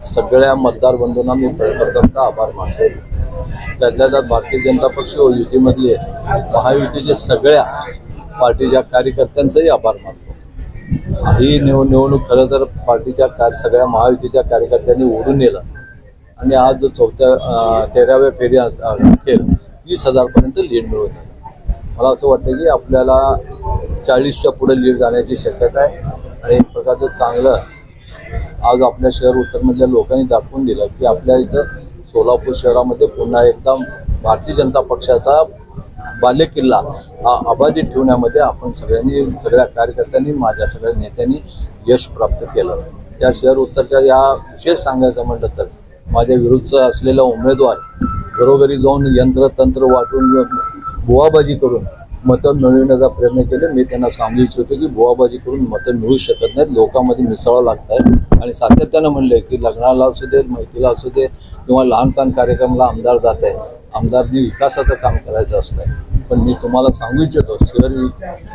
सगळ्या मतदार बंधूंना मी प्रथमतः आभार मानतो. त्यातल्या त्यात भारतीय जनता पक्ष व युतीमधले महायुतीचे सगळ्या पार्टीच्या कार्यकर्त्यांचाही आभार मानतो. ही निव निवडणूक खरं तर पार्टीच्या कार सगळ्या महायुतीच्या कार्यकर्त्यांनी ओढून नेलं. आणि आज चौथ्या तेराव्या फेरी अखेर वीस हजारपर्यंत लीड मिळवत आहे मला असं वाटतं की आपल्याला चाळीसच्या पुढे लीड जाण्याची शक्यता आहे. आणि एक प्रकारचं चांगलं आज आपल्या शहर उत्तरमधल्या लोकांनी दाखवून दिलं की आपल्या इथं सोलापूर शहरामध्ये पुन्हा एकदा भारतीय जनता पक्षाचा बालेकिल्ला हा अबाधित ठेवण्यामध्ये आपण सगळ्यांनी सगळ्या कार्यकर्त्यांनी माझ्या सगळ्या नेत्यांनी यश प्राप्त केलं. या शहर उत्तरच्या या विशेष सांगायचं म्हटलं तर माझ्या विरुद्धचं असलेला उमेदवार घरोघरी जाऊन यंत्र तंत्र वाटून बुवाबाजी करून मतं मिळविण्याचा प्रयत्न केले. मी त्यांना सांगू इच्छितो की बुवाबाजी करून मतं मिळू शकत नाहीत लोकांमध्ये मिसळावं लागत आहे आणि सातत्यानं म्हणले की लग्नाला असू दे माहितीला असू दे किंवा लहान सहान कार्यक्रमाला आमदार जात आहे. आमदारनी विकासाचं काम करायचं असतं पण मी तुम्हाला सांगू इच्छितो शहर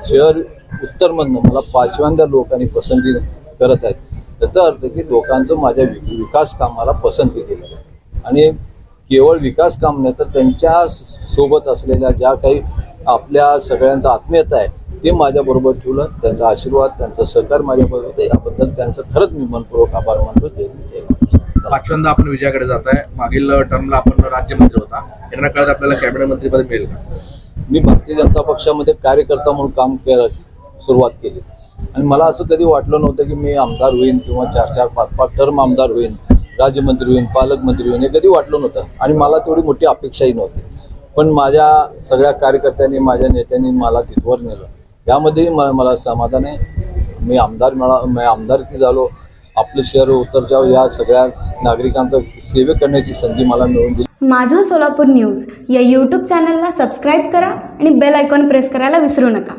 शहर उत्तरमधनं मला पाचव्यांदा लोकांनी पसंती करत आहेत. त्याचा अर्थ की लोकांचं माझ्या विकास कामाला पसंती दिली आहे आणि केवळ विकास काम नाही तर त्यांच्यासोबत असलेल्या ज्या काही आपल्या सगळ्यांचा आत्मीयता आहे ते माझ्याबरोबर ठेवलं. त्यांचा आशीर्वाद त्यांचं सहकार माझ्याबरोबर होते. याबद्दल त्यांचं खरंच मी मनपूर्वक आभार मानतो. जय जय. पाचव्यांदा आपण विजयाकडे जात आहे. मागील टर्मला आपण राज्यमंत्री होता. येणाऱ्या काळात आपल्याला कॅबिनेट मंत्रीपद मिळेल का? मी भारतीय जनता पक्षामध्ये कार्यकर्ता म्हणून काम केलं सुरुवात केली. आणि मला असं कधी वाटलं नव्हतं की मी आमदार होईन किंवा चार चार पाच पाच टर्म आमदार होईन राज्यमंत्री होईन पालकमंत्री होईन हे कधी वाटलं नव्हतं. आणि मला तेवढी मोठी अपेक्षाही नव्हती. पण माझ्या सगळ्या कार्यकर्त्यांनी माझ्या नेत्यांनी मला तिथवर नेलं. यामध्येही मला मला समाधान आहे. मी आमदार मिळा मी आमदारकी झालो. आपलं शहर उत्तरच्या या सगळ्या नागरिकांचं सेवे करण्याची संधी मला मिळून दिली. माझं सोलापूर न्यूज या यूट्यूब चॅनलला सबस्क्राईब करा आणि बेल आयकॉन प्रेस करायला विसरू नका.